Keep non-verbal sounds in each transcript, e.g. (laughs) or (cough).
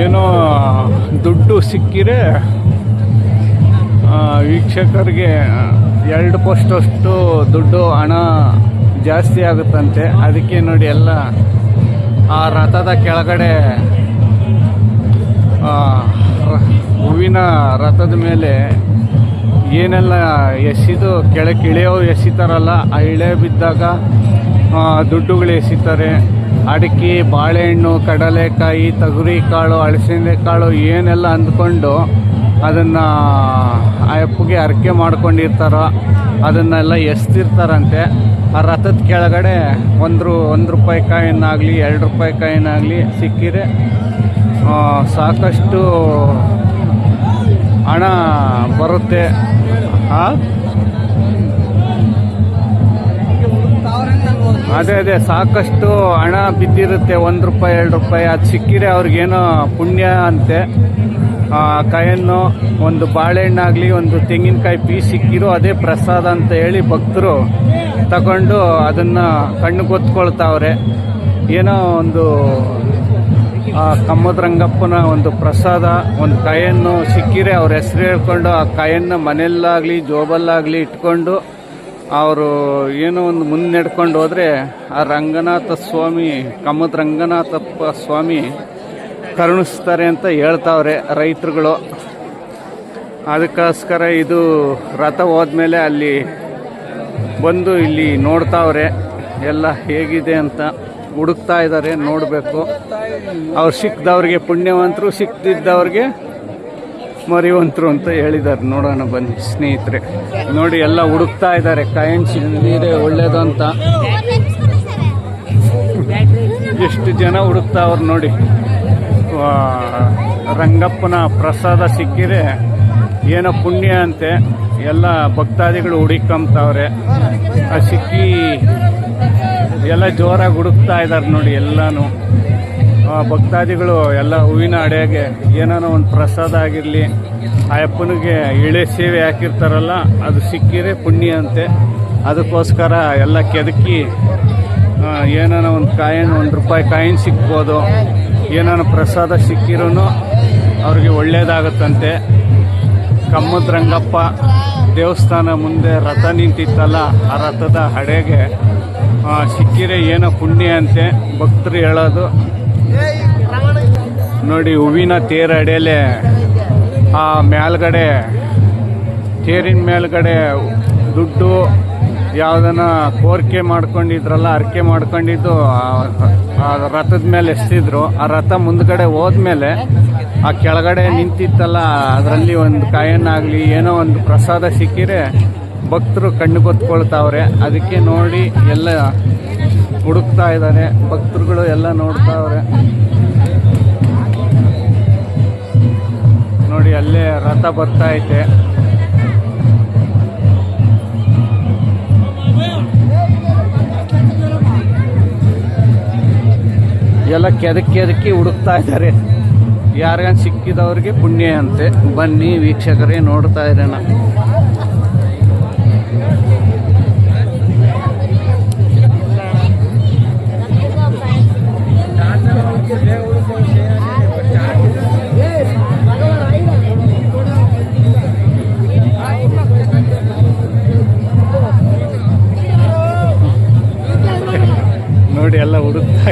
ಏನೋ ದುಡ್ಡು ಸಿಕ್ಕಿರೆ ವೀಕ್ಷಕರಿಗೆ ಎರಡು ಪೋಸ್ಟಷ್ಟು ದುಡ್ಡು ಹಣ ಜಾಸ್ತಿ ಆಗುತ್ತಂತೆ. ಅದಕ್ಕೆ ನೋಡಿ ಎಲ್ಲ ಆ ರಥದ ಕೆಳಗಡೆ ಹೂವಿನ ರಥದ ಮೇಲೆ ಏನೆಲ್ಲ ಎಸಿದು ಕೆಳಕ್ಕೆ ಇಳಿಯೋ ಎಸಿತಾರಲ್ಲ, ಆ ಇಳೆ ಬಿದ್ದಾಗ ದುಡ್ಡುಗಳು ಎಸಿತಾರೆ. ಅಡಿಕೆ ಬಾಳೆಹಣ್ಣು ಕಡಲೆಕಾಯಿ ತೊಗರಿ ಕಾಳು ಹಳಸಿಂದೆ ಕಾಳು ಏನೆಲ್ಲ ಅಂದ್ಕೊಂಡು ಅದನ್ನು ಆ ಅಪ್ಪಗೆ ಹರಕೆ ಮಾಡ್ಕೊಂಡಿರ್ತಾರೋ. ಅದನ್ನೆಲ್ಲ ಎಸ್ತಿರ್ತಾರಂತೆ. ಆ ರಥದ ಕೆಳಗಡೆ ಒಂದು ಒಂದು ರೂಪಾಯಿ ಕಾಯಿನಾಗಲಿ ಎರಡು ರೂಪಾಯಿ ಕಾಯಿನಾಗಲಿ ಸಿಕ್ಕಿರೆ ಆ, ಸಾಕಷ್ಟು ಹಣ ಬರುತ್ತೆ. ಆ? ಅದೇ ಅದೇ, ಸಾಕಷ್ಟು ಹಣ ಬಿದ್ದಿರುತ್ತೆ. ಒಂದು ರೂಪಾಯಿ, ಎರಡು ರೂಪಾಯಿ. ಅದು ಸಿಕ್ಕಿದ್ರೆ ಅವ್ರಿಗೇನೋ ಪುಣ್ಯ ಅಂತೆ. ಕಾಯನ್ನು ಒಂದು ಬಾಳೆಹಣ್ಣಾಗಲಿ, ಒಂದು ತೆಂಗಿನಕಾಯಿ ಪೀಸ್ ಸಿಕ್ಕಿರೋ ಅದೇ ಪ್ರಸಾದ ಅಂತ ಹೇಳಿ ಭಕ್ತರು ತಗೊಂಡು ಅದನ್ನು ಕಣ್ಣು ಗೊತ್ಕೊಳ್ತಾವ್ರೆ. ಏನೋ ಒಂದು ರಂಗಪ್ಪನ ಒಂದು ಪ್ರಸಾದ, ಒಂದು ಕಾಯನ್ನು ಸಿಕ್ಕಿರೆ ಅವ್ರ ಹೆಸರು ಹೇಳ್ಕೊಂಡು ಆ ಕಾಯನ್ನು ಮನೆಯಲ್ಲಾಗಲಿ, ಜೋಬಲ್ಲಾಗಲಿ ಇಟ್ಕೊಂಡು ಅವರು ಏನೋ ಒಂದು ಮುಂದೆ ನಡ್ಕೊಂಡು ಹೋದರೆ ಆ ರಂಗನಾಥ ಸ್ವಾಮಿ ಕಮ್ಮದ ರಂಗನಾಥಪ್ಪ ಸ್ವಾಮಿ ಕರುಣಿಸ್ತಾರೆ ಅಂತ ಹೇಳ್ತಾವ್ರೆ ರೈತರುಗಳು. ಅದಕ್ಕೋಸ್ಕರ ಇದು ರಥ ಹೋದ್ಮೇಲೆ ಅಲ್ಲಿ ಬಂದು ಇಲ್ಲಿ ನೋಡ್ತಾವ್ರೆ, ಎಲ್ಲ ಹೇಗಿದೆ ಅಂತ ಹುಡುಕ್ತಾ ಇದ್ದಾರೆ, ನೋಡಬೇಕು. ಅವ್ರು ಸಿಕ್ಕಿದವ್ರಿಗೆ ಪುಣ್ಯವಂತರು ಸಿಕ್ಕದಿದ್ದವ್ರಿಗೆ ಮರಿವಂತರು ಅಂತ ಹೇಳಿದ್ದಾರೆ. ನೋಡೋಣ ಬನ್ನಿ ಸ್ನೇಹಿತರೆ. ನೋಡಿ ಎಲ್ಲ ಹುಡುಕ್ತಾ ಇದ್ದಾರೆ. ಕಾಯಿನ್ ಸಿಕ್ಕಿದ್ರೆ ಒಳ್ಳೇದು ಅಂತ. ಎಷ್ಟು ಜನ ಹುಡುಕ್ತಾವ್ರು ನೋಡಿ. ವಾ, ರಂಗಪ್ಪನ ಪ್ರಸಾದ ಸಿಕ್ಕಿದ್ರೆ ಏನೋ ಪುಣ್ಯ ಅಂತೆ. ಎಲ್ಲ ಭಕ್ತಾದಿಗಳು ಹುಡುಕಂತವ್ರೆ. ಆ ಸಿಕ್ಕಿ ಎಲ್ಲ ಜೋರಾಗಿ ಹುಡುಕ್ತಾ ಇದ್ದಾರೆ ನೋಡಿ ಎಲ್ಲಾನು. ಭಕ್ತಾದಿಗಳು ಎಲ್ಲ ಹೂವಿನ ಅಡೆಗೆ ಏನಾನ ಒಂದು ಪ್ರಸಾದ ಆಗಿರಲಿ, ಆ ಅಪ್ಪನಿಗೆ ಎಳೆ ಸೇವೆ ಹಾಕಿರ್ತಾರಲ್ಲ, ಅದು ಸಿಕ್ಕಿರೆ ಪುಣ್ಯ ಅಂತೆ. ಅದಕ್ಕೋಸ್ಕರ ಎಲ್ಲ ಕೆದಕಿ ಏನಾನ ಒಂದು ಕಾಯಿನ್, ಒಂದು ರೂಪಾಯಿ ಕಾಯಿನ್ ಸಿಕ್ಬೋದು ಏನಾನ ಪ್ರಸಾದ ಸಿಕ್ಕಿರೂ ಅವ್ರಿಗೆ ಒಳ್ಳೇದಾಗುತ್ತಂತೆ. ಕಮ್ಮದ ರಂಗಪ್ಪ ದೇವಸ್ಥಾನ ಮುಂದೆ ರಥ ನಿಂತಿತ್ತಲ್ಲ, ಆ ರಥದ ಹಡೆಗೆ ಸಿಕ್ಕಿರೆ ಏನೋ ಪುಣ್ಯ ಅಂತೆ. ಭಕ್ತರು ಹೇಳೋದು ನೋಡಿ, ಹೂವಿನ ತೇರ ಅಡಿಯಲ್ಲೇ, ಆ ಮೇಲ್ಗಡೆ, ತೇರಿನ ಮೇಲ್ಗಡೆ ದುಡ್ಡು ಯಾವುದನ್ನ ಕೋರಿಕೆ ಮಾಡ್ಕೊಂಡಿದ್ರಲ್ಲ ಅರಕೆ ಮಾಡ್ಕೊಂಡಿದ್ದು, ಆ- ರಥದ ಮೇಲೆ ಎಸ್ತಿದ್ರು. ಆ ರಥ ಮುಂದ್ಗಡೆ ಹೋದ್ಮೇಲೆ, ಆ ಕೆಳಗಡೆ ನಿಂತಿತ್ತಲ್ಲ, ಅದರಲ್ಲಿ ಒಂದು ಕಾಯನ್ನಾಗಲಿ, ಏನೋ ಒಂದು ಪ್ರಸಾದ ಸಿಕ್ಕಿರೆ ಭಕ್ತರು ಕಣ್ಣು ಗೊತ್ಕೊಳ್ತಾವ್ರೆ ಅದಕ್ಕೆ ನೋಡಿ ಎಲ್ಲ ಹುಡುಕ್ತಾ ಇದ್ದಾರೆ ಭಕ್ತರುಗಳು ಎಲ್ಲ ನೋಡ್ತಾ ಅವ್ರೆ ನೋಡಿ, ಅಲ್ಲೇ ರಥ ಬರ್ತಾ ಐತೆ. ಎಲ್ಲ ಕೆದಕ್ಕೆ ಕೆದಕ್ಕೆ ಹುಡುಕ್ತಾ ಇದ್ದಾರೆ ಯಾರಿಗಾನ ಸಿಕ್ಕಿದವ್ರಿಗೆ ಪುಣ್ಯ ಅಂತೆ. ಬನ್ನಿ, ವೀಕ್ಷಕರೇ, ನೋಡ್ತಾ ಇರೋಣ.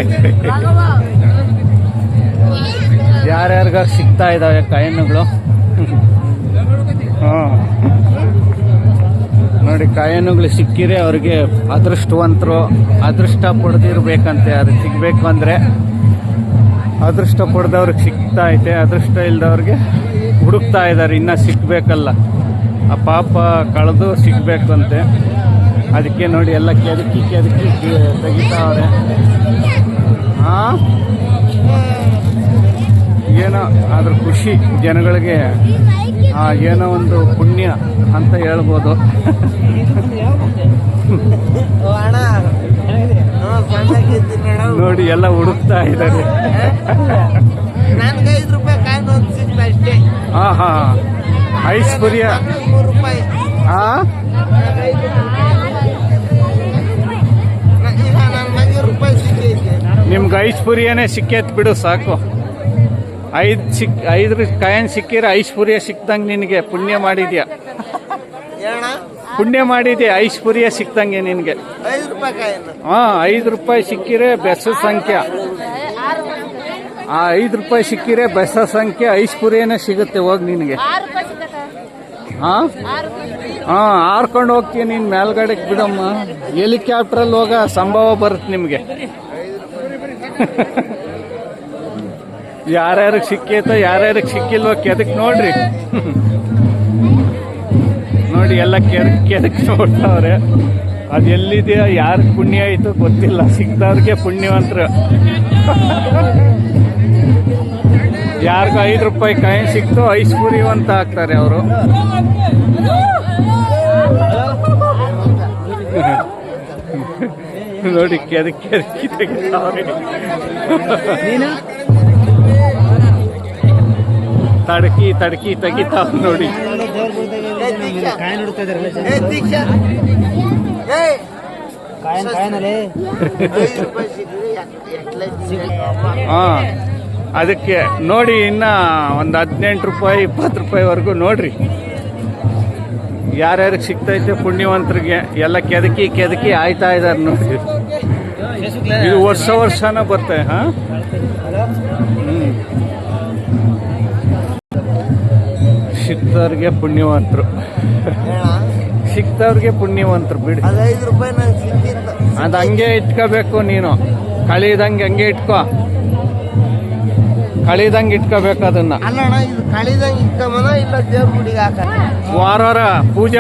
(laughs) ಯಾರ್ಯಾರಿಗಾರ ಸಿಗ್ತಾ ಇದಾವೆ ಕಾಯನ್ನುಗಳು? ನೋಡಿ, ಕಾಯನ್ನುಗಳು ಸಿಕ್ಕಿರೆ ಅವ್ರಿಗೆ ಅದೃಷ್ಟವಂತರು, ಅದೃಷ್ಟ ಪಡೆದಿರ್ಬೇಕಂತೆ. ಅದು ಸಿಗ್ಬೇಕು ಅಂದರೆ ಅದೃಷ್ಟ ಪಡೆದವ್ರಿಗೆ ಸಿಗ್ತಾ ಐತೆ, ಅದೃಷ್ಟ ಇಲ್ದವ್ರಿಗೆ ಹುಡುಕ್ತಾ ಇದ್ದಾರೆ ಇನ್ನೂ ಸಿಗ್ಬೇಕಲ್ಲ. ಆ ಪಾಪ ಕಳೆದು ಸಿಗ್ಬೇಕಂತೆ. ಅದಕ್ಕೆ ನೋಡಿ, ಎಲ್ಲ ಕೆದಕಿ ಕೆದಕಿ ತೆಗಿತಾವ್ರೆ ಏನೋ ಅದ್ರ ಖುಷಿ ಜನಗಳಿಗೆ. ಆ, ಏನೋ ಒಂದು ಪುಣ್ಯ ಅಂತ ಹೇಳ್ಬೋದು. ನೋಡಿ ಎಲ್ಲ ಹುಡುಕ್ತಾ ಇದ್ದಾರೆ. ಹಾ ಹಾ ಐಶ್ವರ್ಯ ಮೂರು ಸಿಕ್ಕೈತೆ ನಿಮ್ಗೆ ಐಶ್ವರ್ಯನೇ ಸಿಕ್ಕೈತ್ ಬಿಡು ಸಾಕು. ಐದು ಸಿಕ್ ಐದ್ರ ಕಾಯನ್ ಸಿಕ್ಕಿರ ಐಶ್ವರ್ಯ ಸಿಕ್ದಂಗೆ ನಿನಗೆ ಪುಣ್ಯ ಮಾಡಿದ್ಯಾ? ಪುಣ್ಯ ಪುಣ್ಯ ಮಾಡಿದೆ ಐಶ್ವರ್ಯ ಸಿಕ್ತಂಗೆ ನಿನಗೆ. ಐದು ರೂಪಾಯಿ ಕಾಯಿನ. ಹಾ ಐದು ರೂಪಾಯಿ ಸಿಕ್ಕಿರೆ ಬೆಸ ಸಂಖ್ಯೆ. ಆ ಐದು ರೂಪಾಯಿ ಸಿಕ್ಕಿರೆ ಬೆಸ ಸಂಖ್ಯೆ ಐಶ್ವರ್ಯನೇ ಸಿಗುತ್ತೆ ಹೋಗಿ ನಿನಗೆ. ಹಾ? ಹಾ ಹಾರ್ಕೊಂಡು ಹೋಗ್ತೀನಿ ನೀನ್ ಮೇಲ್ಗಡೆಗೆ ಬಿಡಮ್ಮ. ಹೆಲಿಕಾಪ್ಟ್ರಲ್ಲಿ ಹೋಗ ಸಂಭವ ಬರುತ್ತೆ ನಿಮ್ಗೆ. (laughs) ಯಾರ್ಯಾರಿಗೆ ಸಿಕ್ಕೈತೋ ಯಾರ್ಯಾರಿಗೆ ಸಿಕ್ಕಿಲ್ವೋ ಕೆದಕ್ ನೋಡ್ರಿ. (laughs) ನೋಡಿ ಎಲ್ಲ ಕೆದಕ್ ಕೆದಕ್ ನೋಡ್ತಾವ್ರೆ. ಅದು ಎಲ್ಲಿದೆಯಾ, ಯಾರು ಪುಣ್ಯ ಆಯ್ತು ಗೊತ್ತಿಲ್ಲ. ಸಿಕ್ತವ್ರಿಗೆ ಪುಣ್ಯವಂತರು. (laughs) ಯಾರಿಗೂ ಐದು ರೂಪಾಯಿ ಕಾಯಿ ಸಿಕ್ತು ಅಂತ ಆಗ್ತಾರೆ ಅವರು. (laughs) ನೋಡಿ ಕೆದಕ್ಕೆ ಕೆದಕಿ ತೆಗಿತಾವ್ರೆ ತಡಕಿ ತಡಕಿ ತೆಗಿತಾವ ನೋಡಿ. ಹಾ ಅದಕ್ಕೆ ನೋಡಿ ಇನ್ನ ಒಂದು ಹದಿನೆಂಟು ರೂಪಾಯಿ ಇಪ್ಪತ್ತು ರೂಪಾಯಿವರೆಗೂ ನೋಡ್ರಿ. ಯಾರ್ಯಾರಿಗೆ ಸಿಗ್ತೈತೆ ಪುಣ್ಯವಂತರಿಗೆ ಎಲ್ಲ ಕೆದಕಿ ಕೆದಕಿ ಆಯ್ತಾ ಇದ್ದಾರೆ ನೋಡಿ. ಇದು ವರ್ಷ ವರ್ಷನ ಬರ್ತೆ ಹಾ? ಸಿಕ್ತವ್ರಿಗೆ ಪುಣ್ಯವಂತರು. ಸಿಕ್ತವ್ರಿಗೆ ಪುಣ್ಯವಂತರು ಬಿಡಿ. ಅದು ಹಂಗೆ ಇಟ್ಕೋಬೇಕು ನೀನು. ಕಳಿದಂಗೆ ಹಂಗೆ ಇಟ್ಕೋ. ಕಳಿದಂಗೆ ಇಟ್ಕೋಬೇಕು ಅದನ್ನ. ಅಲ್ಲಣ್ಣ ಇದು ಕಳಿದಂಗೆ ಇಲ್ಲ ದೇವ್ರ ಗುಡಿಗೆ ಹಾಕ ವಾರ ವಾರ ಪೂಜೆ